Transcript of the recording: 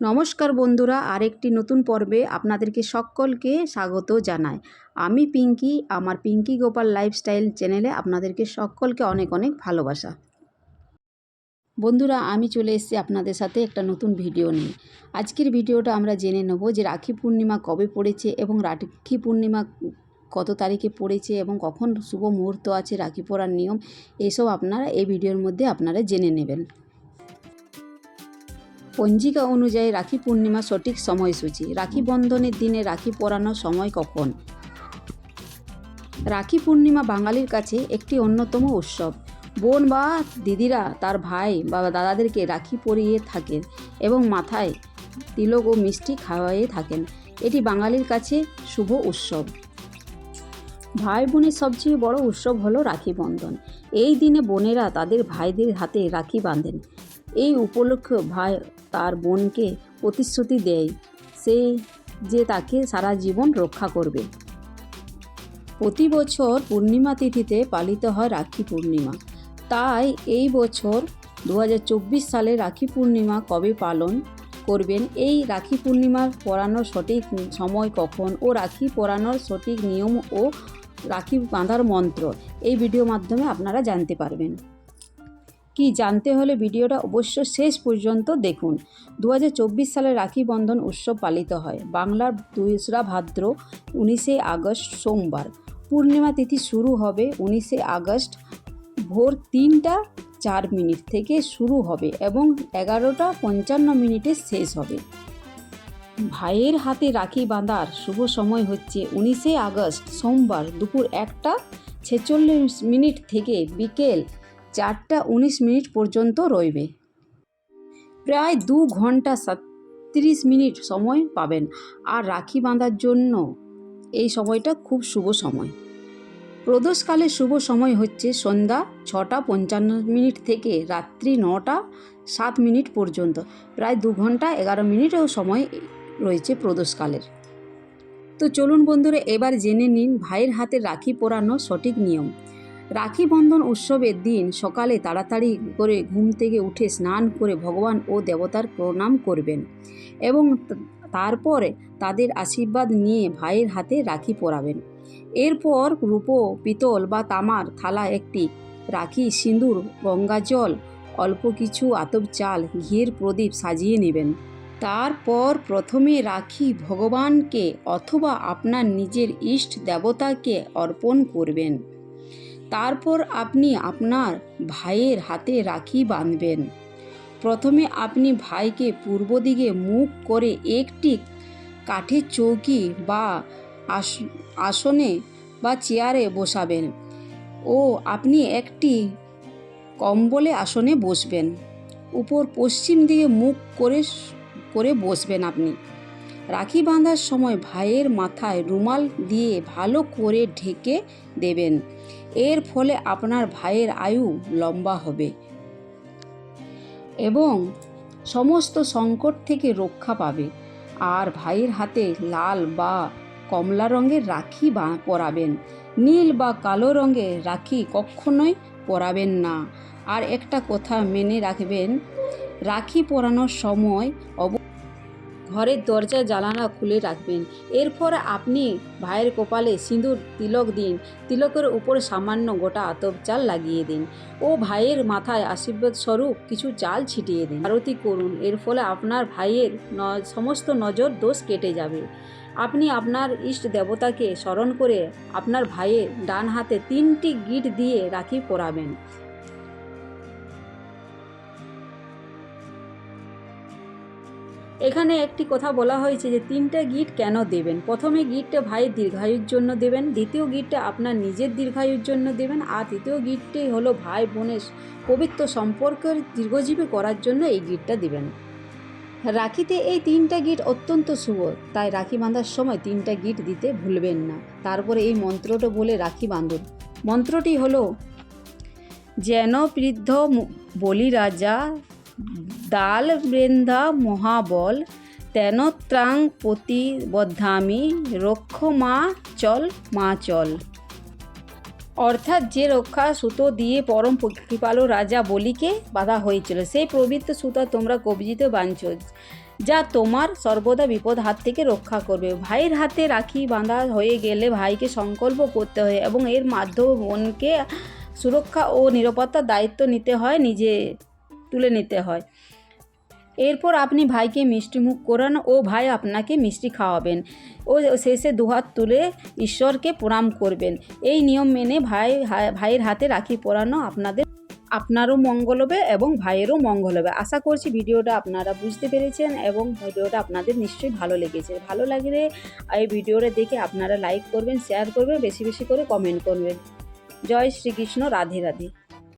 নমস্কার বন্ধুরা, আরেকটি নতুন পর্বে আপনাদেরকে সকলকে স্বাগত জানাই। আমি পিঙ্কি, আমার পিঙ্কি গোপাল লাইফস্টাইল চ্যানেলে আপনাদেরকে সকলকে অনেক অনেক ভালোবাসা। বন্ধুরা, আমি চলে এসেছি আপনাদের সাথে একটা নতুন ভিডিও নিয়ে। আজকের ভিডিওটা আমরা জেনে নেব যে রাখি পূর্ণিমা কবে পড়েছে এবং রাখি পূর্ণিমা কত তারিখে পড়েছে এবং কখন শুভ মুহূর্ত আছে, রাখি পরার নিয়ম, এসব আপনারা এই ভিডিওর মধ্যে আপনারা জেনে নেবেন। পঞ্জিকা অনুযায়ী রাখি পূর্ণিমা সঠিক সময়সূচি। রাখি বন্ধনের দিনে রাখি পরানোর সময় কখন? রাখি পূর্ণিমা বাঙালির কাছে একটি অন্যতম উৎসব। বোন বা দিদিরা তার ভাই বা দাদাদেরকে রাখি পরিয়ে থাকেন এবং মাথায় তিলক ও মিষ্টি খাওয়াইয়ে থাকেন। এটি বাঙালির কাছে শুভ উৎসব। ভাই বোনের সবচেয়ে বড় উৎসব হলো রাখি বন্ধন। এই দিনে বোনেরা তাদের ভাইদের হাতে রাখি বাঁধেন। এই উপলক্ষে ভাই তার বোনকে প্রতিশ্রুতি দেয়, সে যে তাকে সারা জীবন রক্ষা করবে। প্রতি বছর পূর্ণিমা তিথিতে পালিত হয় রাখি পূর্ণিমা। তাই এই বছর দু হাজার চব্বিশ সালে রাখি পূর্ণিমা কবে পালন করবেন, এই রাখি পূর্ণিমার পরানোর সঠিক সময় কখন ও রাখি পরানোর সঠিক নিয়ম ও রাখি বাঁধার মন্ত্র এই ভিডিও মাধ্যমে আপনারা জানতে পারবেন। কি জানতে হলে ভিডিওটা অবশ্য শেষ পর্যন্ত দেখুন। দু হাজার চব্বিশ সালে রাখি বন্ধন উৎসব পালিত হয়। বাংলার দোসরা ভাদ্র উনিশে আগস্ট সোমবার। পূর্ণিমা তিথি শুরু হবে উনিশে আগস্ট ভোর তিনটা চার মিনিট থেকে শুরু হবে এবং এগারোটা পঞ্চান্ন মিনিটে শেষ হবে। ভাইয়ের হাতে রাখি বাঁধার শুভ সময় হচ্ছে উনিশে আগস্ট সোমবার দুপুর একটা ছেচল্লিশ মিনিট থেকে বিকেল চারটা উনিশ মিনিট পর্যন্ত রইবে। প্রায় দু ঘণ্টা সাতত্রিশ মিনিট সময় পাবেন। আর রাখি বাঁধার জন্য এই সময়টা খুব শুভ সময়। প্রদোষকালের শুভ সময় হচ্ছে সন্ধ্যা ছটা পঞ্চান্ন মিনিট থেকে রাত্রি নটা সাত মিনিট পর্যন্ত। প্রায় দু ঘণ্টা এগারো মিনিটও সময় রয়েছে প্রদোষকালের। তো চলুন বন্ধুরা, এবার জেনে নিন ভাইয়ের হাতে রাখি পরানো সঠিক নিয়ম। রাখি বন্ধন উৎসবের দিন সকালে তাড়াতাড়ি করে ঘুম থেকে উঠে স্নান করে ভগবান ও দেবতার প্রণাম করবেন এবং তারপরে তাদের আশীর্বাদ নিয়ে ভাইয়ের হাতে রাখি পরাবেন। এরপর রূপো, পিতল বা তামার থালা একটি রাখি সিঁদুর, গঙ্গা জল, অল্প কিছু আতপ চাল, ঘিয়ের প্রদীপ সাজিয়ে নেবেন। তারপর প্রথমে রাখি ভগবানকে অথবা আপনার নিজের ইষ্ট দেবতাকে অর্পণ করবেন। তারপর আপনি আপনার ভাইয়ের হাতে রাখি বাঁধবেন। প্রথমে আপনি ভাইকে পূর্ব দিকে মুখ করে একটি কাঠের চৌকি বা আসনে বা চেয়ারে বসাবেন ও আপনি একটি কম্বলে আসনে বসবেন। উপর পশ্চিম দিকে মুখ করে করে বসবেন আপনি। রাখি বাঁধার সময় ভাইয়ের মাথায় রুমাল দিয়ে ভালো করে ঢেকে দেবেন। এর ফলে আপনার ভাইয়ের আয়ু লম্বা হবে। এবং সমস্ত সংকট থেকে রক্ষা পাবে। আর ভাইয়ের হাতে লাল বা কমলা রঙের রাখি বা পরাবেন। নীল বা কালো রঙের রাখি কখনোই পরাবেন না। আর একটা কথা মেনে রাখবেন, রাখি পরানোর সময় অব ঘরের দরজা জ্বালানা খুলে রাখবেন। এরপর আপনি ভাইয়ের কপালে সিঁদুর, তিলক দিন। তিলকের উপর সামান্য গোটা আতপ চাল লাগিয়ে দিন। ও ভাইয়ের মাথায় আশীর্বাদ স্বরূপ কিছু চাল ছিটিয়ে দিন। আরতি করুন। এর ফলে আপনার ভাইয়ের সমস্ত নজর দোষ কেটে যাবে। আপনি আপনার ইষ্ট দেবতাকে স্মরণ করে আপনার ভাইয়ের ডান হাতে তিনটি গিট দিয়ে রাখি পরাবেন এখানে একটি কথা বলা হয়েছে যে তিনটা গিট কেন দেবেন? প্রথমে গিটটা ভাইয়ের দীর্ঘায়ুর জন্য দেবেন, দ্বিতীয় গিটটা আপনার নিজের দীর্ঘায়ুর জন্য দেবেন, আর তৃতীয় গিটটি হলো ভাই বোনের পবিত্র সম্পর্কের দীর্ঘজীবী করার জন্য এই গিটটা দেবেন। রাখিতে এই তিনটা গিট অত্যন্ত শুভ, তাই রাখি বাঁধার সময় তিনটা গিট দিতে ভুলবেন না। তারপরে এই মন্ত্রটা বলে রাখি বাঁধুন। মন্ত্রটি হলো, যেন বৃদ্ধ বলি রাজা দাল বৃন্দা মহাবল তেন ত্রাং প্রতিবদ্ধামি রক্ষ মা চল মা চল। অর্থাৎ যে রক্ষা সুতো দিয়ে পরম কৃপালু রাজা বলিকে বাধা হয়েছিল, সেই পবিত্র সুতা তোমরা কবজিতে বাঁধছ, যা তোমার সর্বদা বিপদ হাত থেকে রক্ষা করবে। ভাইয়ের হাতে রাখি বাঁধা হয়ে গেলে ভাইকে সংকল্প করতে হয় এবং এর মাধ্যমে বোনকে সুরক্ষা ও নিরাপত্তার দায়িত্ব নিতে হয় নিজে। তুলে নিতে হয়। এরপর আপনি ভাইকে মিষ্টি মুখ করান ও ভাই আপনাকে মিষ্টি খাওয়াবেন। ও শেষে দুহাত তুলে ঈশ্বরকে প্রণাম করবেন। এই নিয়ম মেনে ভাই ভাইয়ের হাতে রাখি পরানো আপনাদের, আপনারও মঙ্গল হবে এবং ভাইয়েরও মঙ্গল হবে। আশা করছি ভিডিওটা আপনারা বুঝতে পেরেছেন এবং ভিডিওটা আপনাদের নিশ্চয়ই ভালো লেগেছে। ভালো লাগলে এই ভিডিওটা দেখে আপনারা লাইক করবেন, শেয়ার করবেন, বেশি বেশি করে কমেন্ট করবেন। জয় শ্রীকৃষ্ণ, রাধে রাধে।